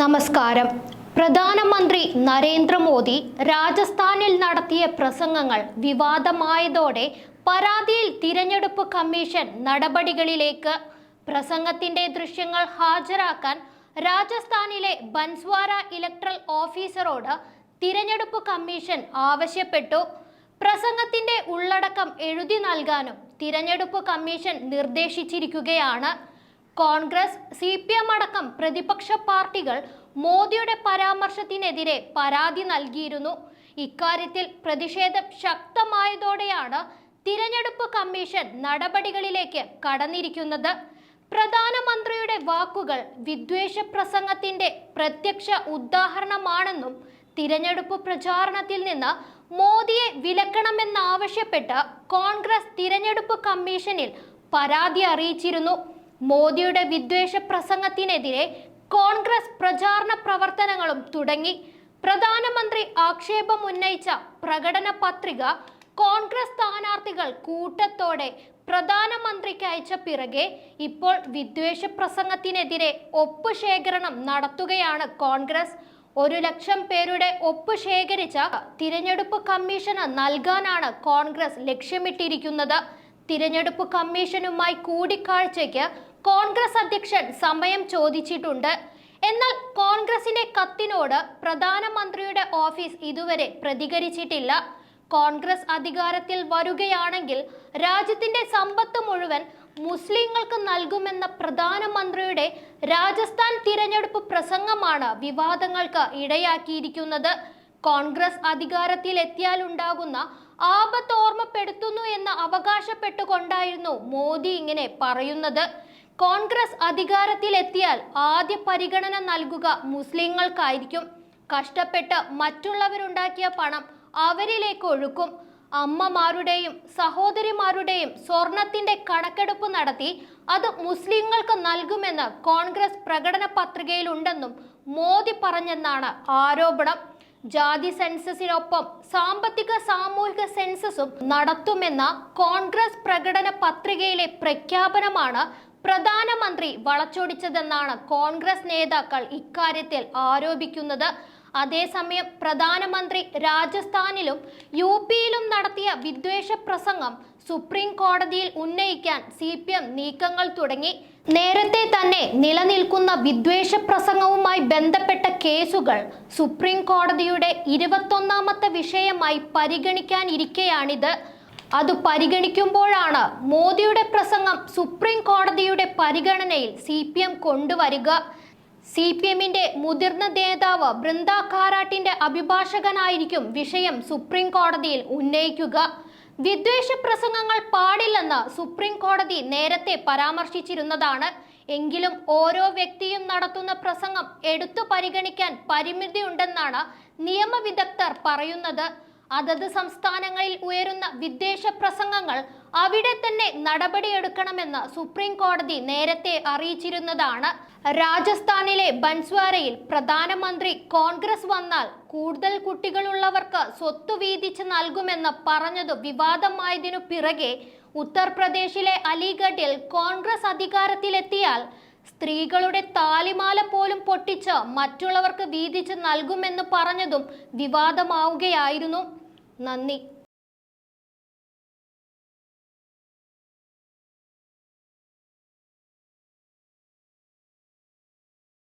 നമസ്കാരം. പ്രധാനമന്ത്രി നരേന്ദ്രമോദി രാജസ്ഥാനിൽ നടത്തിയ പ്രസംഗങ്ങൾ വിവാദമായതോടെ പരാതിയിൽ തിരഞ്ഞെടുപ്പ് കമ്മീഷൻ നടപടികളിലേക്ക് പ്രസംഗത്തിന്റെ ദൃശ്യങ്ങൾ ഹാജരാക്കാൻ രാജസ്ഥാനിലെ ബൻസ്വാര ഇലക്ട്രൽ ഓഫീസറോട് തിരഞ്ഞെടുപ്പ് കമ്മീഷൻ ആവശ്യപ്പെട്ടു. പ്രസംഗത്തിന്റെ ഉള്ളടക്കം എഴുതി നൽകാനും തിരഞ്ഞെടുപ്പ് കമ്മീഷൻ നിർദ്ദേശിച്ചിരിക്കുകയാണ്. കോൺഗ്രസ് സി പി എം അടക്കം പ്രതിപക്ഷ പാർട്ടികൾ മോദിയുടെ പരാമർശത്തിനെതിരെ പരാതി നൽകിയിരുന്നു. ഇക്കാര്യത്തിൽ പ്രതിഷേധം ശക്തമായതോടെയാണ് തിരഞ്ഞെടുപ്പ് കമ്മീഷൻ നടപടികളിലേക്ക് കടന്നിരിക്കുന്നത്. പ്രധാനമന്ത്രിയുടെ വാക്കുകൾ വിദ്വേഷ പ്രസംഗത്തിന്റെ പ്രത്യക്ഷ ഉദാഹരണമാണെന്നും തിരഞ്ഞെടുപ്പ് പ്രചാരണത്തിൽ നിന്ന് മോദിയെ വിലക്കണമെന്നാവശ്യപ്പെട്ട് കോൺഗ്രസ് തിരഞ്ഞെടുപ്പ് കമ്മീഷനിൽ പരാതി അറിയിച്ചിരുന്നു. മോദിയുടെ വിദ്വേഷ പ്രസംഗത്തിനെതിരെ കോൺഗ്രസ് പ്രചാരണ പ്രവർത്തനങ്ങളും തുടങ്ങി. പ്രധാനമന്ത്രി ആക്ഷേപം ഉന്നയിച്ച പ്രകടന പത്രിക കോൺഗ്രസ് സ്ഥാനാർത്ഥികൾ കൂട്ടത്തോടെ പ്രധാനമന്ത്രിക്ക് അയച്ച പിറകെ ഇപ്പോൾ വിദ്വേഷ പ്രസംഗത്തിനെതിരെ ഒപ്പ് ശേഖരണം നടത്തുകയാണ് കോൺഗ്രസ്. ഒരു ലക്ഷം പേരുടെ ഒപ്പ് ശേഖരിച്ച തിരഞ്ഞെടുപ്പ് കമ്മീഷന് നൽകാനാണ് കോൺഗ്രസ് ലക്ഷ്യമിട്ടിരിക്കുന്നത്. തിരഞ്ഞെടുപ്പ് കമ്മീഷനുമായി കൂടിക്കാഴ്ചയ്ക്ക് കോൺഗ്രസ് അധ്യക്ഷൻ സമയം ചോദിച്ചിട്ടുണ്ട്. എന്നാൽ കോൺഗ്രസിന്റെ കത്തിനോട് പ്രധാനമന്ത്രിയുടെ ഓഫീസ് ഇതുവരെ പ്രതികരിച്ചിട്ടില്ല. കോൺഗ്രസ് അധികാരത്തിൽ വരുകയാണെങ്കിൽ രാജ്യത്തിന്റെ സമ്പത്ത് മുഴുവൻ മുസ്ലിങ്ങൾക്ക് നൽകുമെന്ന പ്രധാനമന്ത്രിയുടെ രാജസ്ഥാൻ തിരഞ്ഞെടുപ്പ് പ്രസംഗമാണ് വിവാദങ്ങൾക്ക് ഇടയാക്കിയിരിക്കുന്നത്. കോൺഗ്രസ് അധികാരത്തിൽ എത്തിയാലുണ്ടാകുന്ന ആപത്ത് ഓർമ്മപ്പെടുത്തുന്നു എന്ന് അവകാശപ്പെട്ടുകൊണ്ടായിരുന്നു മോദി ഇങ്ങനെ പറയുന്നത്. കോൺഗ്രസ് അധികാരത്തിലെത്തിയാൽ ആദ്യ പരിഗണന നൽകുക മുസ്ലിങ്ങൾക്കായിരിക്കും. കഷ്ടപ്പെട്ട് മറ്റുള്ളവരുണ്ടാക്കിയ പണം അവരിലേക്ക് ഒഴുക്കും. അമ്മമാരുടെയും സഹോദരിമാരുടെയും സ്വർണത്തിന്റെ കണക്കെടുപ്പ് നടത്തി അത് മുസ്ലിങ്ങൾക്ക് നൽകുമെന്ന് കോൺഗ്രസ് പ്രകടന പത്രികയിലുണ്ടെന്നും മോദി പറഞ്ഞെന്നാണ് ആരോപണം. ജാതി സെൻസസിനൊപ്പം സാമ്പത്തിക സാമൂഹിക സെൻസസും നടത്തുമെന്ന കോൺഗ്രസ് പ്രകടന പത്രികയിലെ പ്രഖ്യാപനമാണ് പ്രധാനമന്ത്രി വളച്ചൊടിച്ചതെന്നാണ് കോൺഗ്രസ് നേതാക്കൾ ഇക്കാര്യത്തിൽ ആരോപിക്കുന്നത്. അതേസമയം പ്രധാനമന്ത്രി രാജസ്ഥാനിലും യു പിയിലും നടത്തിയ വിദ്വേഷ പ്രസംഗം സുപ്രീം കോടതിയിൽ ഉന്നയിക്കാൻ സി പി എം നീക്കങ്ങൾ തുടങ്ങി. നേരത്തെ തന്നെ നിലനിൽക്കുന്ന വിദ്വേഷ പ്രസംഗവുമായി ബന്ധപ്പെട്ട കേസുകൾ സുപ്രീം കോടതിയുടെ ഇരുപത്തൊന്നാമത്തെ വിഷയമായി പരിഗണിക്കാനിരിക്കെയാണിത്. അത് പരിഗണിക്കുമ്പോഴാണ് മോദിയുടെ പ്രസംഗം സുപ്രീം കോടതിയുടെ പരിഗണനയിൽ സി പി എം കൊണ്ടുവരിക. സി പി എമ്മിന്റെ മുതിർന്ന നേതാവ് ബൃന്ദ കാരാട്ടിന്റെ അഭിഭാഷകനായിരിക്കും വിഷയം സുപ്രീം കോടതിയിൽ ഉന്നയിക്കുക. വിദ്വേഷ പ്രസംഗങ്ങൾ പാടില്ലെന്ന് സുപ്രീം കോടതി നേരത്തെ പരാമർശിച്ചിരുന്നതാണ്. എങ്കിലും ഓരോ വ്യക്തിയും നടത്തുന്ന പ്രസംഗം എടുത്തു പരിഗണിക്കാൻ പരിമിതിയുണ്ടെന്നാണ് നിയമവിദഗ്ധർ പറയുന്നത്. അതത് സംസ്ഥാനങ്ങളിൽ ഉയരുന്ന വിദ്വേഷ പ്രസംഗങ്ങൾ അവിടെ തന്നെ നടപടിയെടുക്കണമെന്ന് സുപ്രീം കോടതി നേരത്തെ അറിയിച്ചിരുന്നതാണ്. രാജസ്ഥാനിലെ ബൻസ്വാരയിൽ പ്രധാനമന്ത്രി കോൺഗ്രസ് വന്നാൽ കൂടുതൽ കുട്ടികളുള്ളവർക്ക് സ്വത്ത് വീതിച്ച് നൽകുമെന്ന് പറഞ്ഞത് വിവാദമായതിനു പിറകെ ഉത്തർപ്രദേശിലെ അലിഗഡിൽ കോൺഗ്രസ് അധികാരത്തിലെത്തിയാൽ സ്ത്രീകളുടെ താലിമാല പോലും പൊട്ടിച്ച് മറ്റുള്ളവർക്ക് വീതിച്ച് നൽകുമെന്ന് പറഞ്ഞതും വിവാദമാവുകയായിരുന്നു. നന്ദി